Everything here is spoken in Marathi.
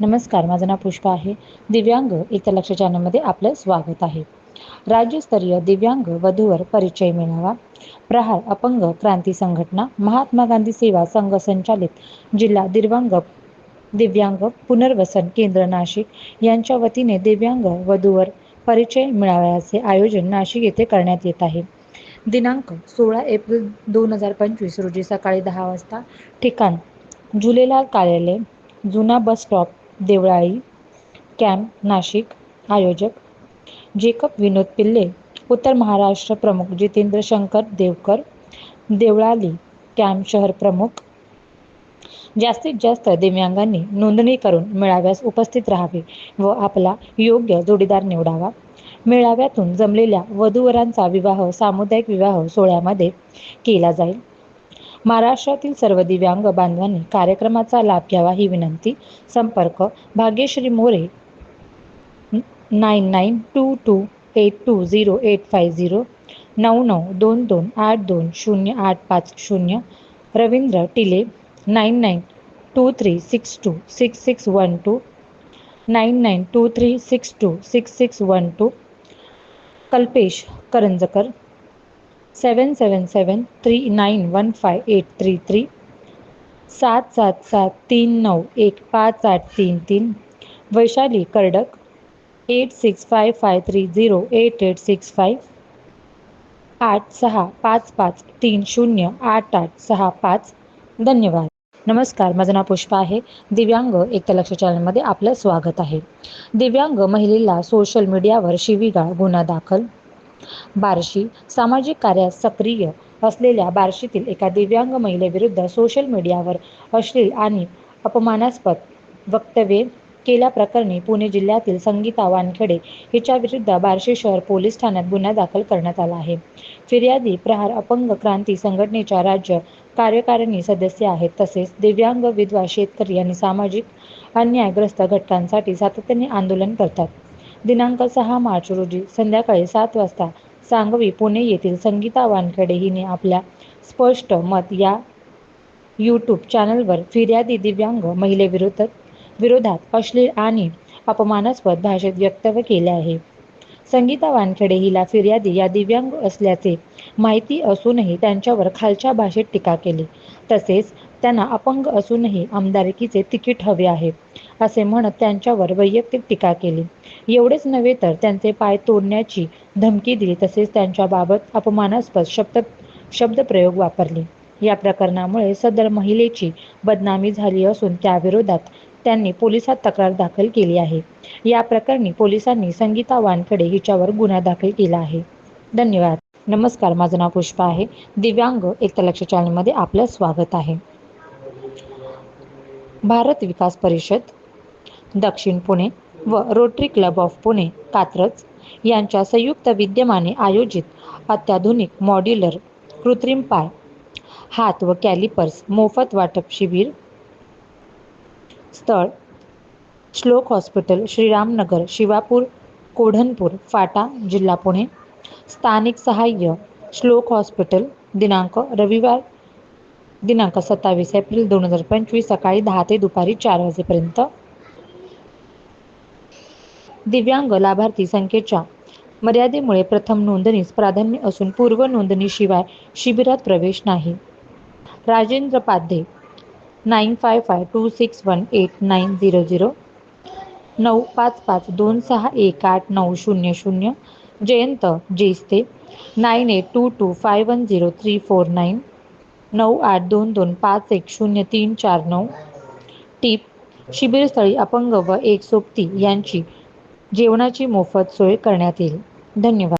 नमस्कार माझं नाव पुष्पा आहे. दिव्यांग एक लक्ष चॅनलमध्ये आपलं स्वागत आहे. राज्यस्तरीय दिव्यांग वधूवर परिचय मेळावा. प्रहार अपंग क्रांती संघटना महात्मा गांधी सेवा संघ संचालित जिल्हा दिव्यांग दिव्यांग पुनर्वसन केंद्र नाशिक यांच्या वतीने दिव्यांग वधूवर परिचय मेळाव्याचे आयोजन नाशिक येथे करण्यात येत आहे. दिनांक सोळा एप्रिल दोन हजार पंचवीस रोजी सकाळी दहा वाजता ठिकाण झुलेलाल कार्यालय जुना bus stop Devlai camp Nashik आयोजक जेकब विनोद पिल्ले उत्तर महाराष्ट्र प्रमुख जितेंद्र शंकर देवकर देवळाली कॅम्प शहर प्रमुख जास्तीत जास्त दिव्यांगांनी नोंदणी करून मेळाव्यास उपस्थित राहावे व आपला योग्य जोडीदार निवडावा. मेळाव्यातून जमलेल्या वधूवरांचा विवाह सामुदायिक विवाह सोहळ्यामध्ये केला जाईल. महाराष्ट्रातील सर्व दिव्यांग बांधवांनी कार्यक्रमाचा लाभ घ्यावा ही विनंती. संपर्क Bhagyashree More nine nine two two eight two zero eight five zero नऊ नऊ दोन दोन आठ दोन शून्य आठ पाच शून्य Ravindra Tile nine nine two three six two six six one two nine nine two three six two six six one two Kalpesh Karanjkar seven seven seven three nine one five eight three three सात सात सात तीन नऊ एक पाच आठ तीन तीन Vaishali Kardak eight six five five three zero eight eight six five आठ सहा पाच पाच तीन शून्य आठ आठ सहा पाच. धन्यवाद. नमस्कार माझं नाव पुष्पा आहे. दिव्यांग एकलक्ष चॅनलमध्ये आपलं स्वागत आहे. दिव्यांग महिलेला सोशल मीडियावर शिवीगाळ गुन्हा दाखल बार्शी सामाजिक कार्यात सक्रिय असलेल्या बार्शीतील एका दिव्यांग महिलेविरुद्ध सोशल मीडियावर अश्लील आणि अपमानास्पद वक्तव्ये केल्याप्रकरणी पुणे जिल्ह्यातील संगीता वानखेडे हिच्याविरुद्ध बार्शी शहर पोलीस ठाण्यात गुन्हा दाखल करण्यात आला आहे. फिर्यादी प्रहार अपंग क्रांती संघटनेच्या राज्य कार्यकारिणी सदस्य आहेत. तसेच दिव्यांग विधवा शेतकरी आणि सामाजिक अन्यायग्रस्त घटकांसाठी सातत्याने आंदोलन करतात. दिनांक सहा मार्च रोजी संध्याकाळी सात वाजता सांगवी पुणे येथील संगीता वानखेडे हिने आपल्या स्पष्ट मत या यूट्यूब चॅनलवर फिर्यादी दिव्यांग महिलेविरुद्ध विरोधात अश्लील आणि अपमानास्पद भाषेत वक्तव्य केले आहे. संगीता वानखेडे हिला फिर्यादी या दिव्यांग असल्याचे माहिती असूनही त्यांच्यावर खालच्या भाषेत टीका केली. तसेच त्यांना अपंग असूनही आमदारकीचे तिकीट हवे आहे असे म्हणत त्यांच्यावर वैयक्तिक टीका केली. एवढेच नव्हे तर त्यांचे पाय तोडण्याची धमकी दिली तसेच त्यांच्याबाबत अपमानास्पद शब्द शब्दप्रयोग वापरले. या प्रकरणामुळे सदर महिलेची बदनामी झाली असून त्याविरोधात त्यांनी पोलिसात तक्रार दाखल केली आहे. या प्रकरणी पोलिसांनी संगीता वानखडे हिच्यावर गुन्हा दाखल केला आहे. धन्यवाद. नमस्कार. माझं नाव पुष्पा आहे. दिव्यांग एक लक्ष चॅनलमध्ये आपलं स्वागत आहे. भारत विकास परिषद दक्षिण पुणे व Rotary club of Pune Katraj यांच्या संयुक्त विद्यमाने आयोजित अत्याधुनिक मॉड्युलर कृत्रिम पाय हात व कॅलिपर्स मोफत वाटप शिबिर स्थळ श्लोक हॉस्पिटल श्रीरामनगर शिवापूर कोढनपूर फाटा जिल्हा पुणे स्थानिक सहाय्य श्लोक हॉस्पिटल दिनांक रविवार दिनांक सत्तावीस एप्रिल दोन हजार पंचवीस सकाळी दहा ते दुपारी चार वाजेपर्यंत. दिव्यांग लाभार्थी संख्येच्या मर्यादेमुळे प्रथम नोंदणीस प्राधान्य असून पूर्व नोंदणीशिवाय शिबिरात प्रवेश नाही. Rajendra Padhye nine five five two six one eight nine zero zero नऊ पाच पाच दोन सहा एक आठ नऊ शून्य शून्य Jayant Jeste nine eight two two five one zero three four nine नऊ आठ दोन दोन पाच एक शून्य तीन चार नऊ. टीप शिबिरस्थळी अपंग व एक सोबती यांची जेवणाची मोफत सोय करण्यात येईल. धन्यवाद.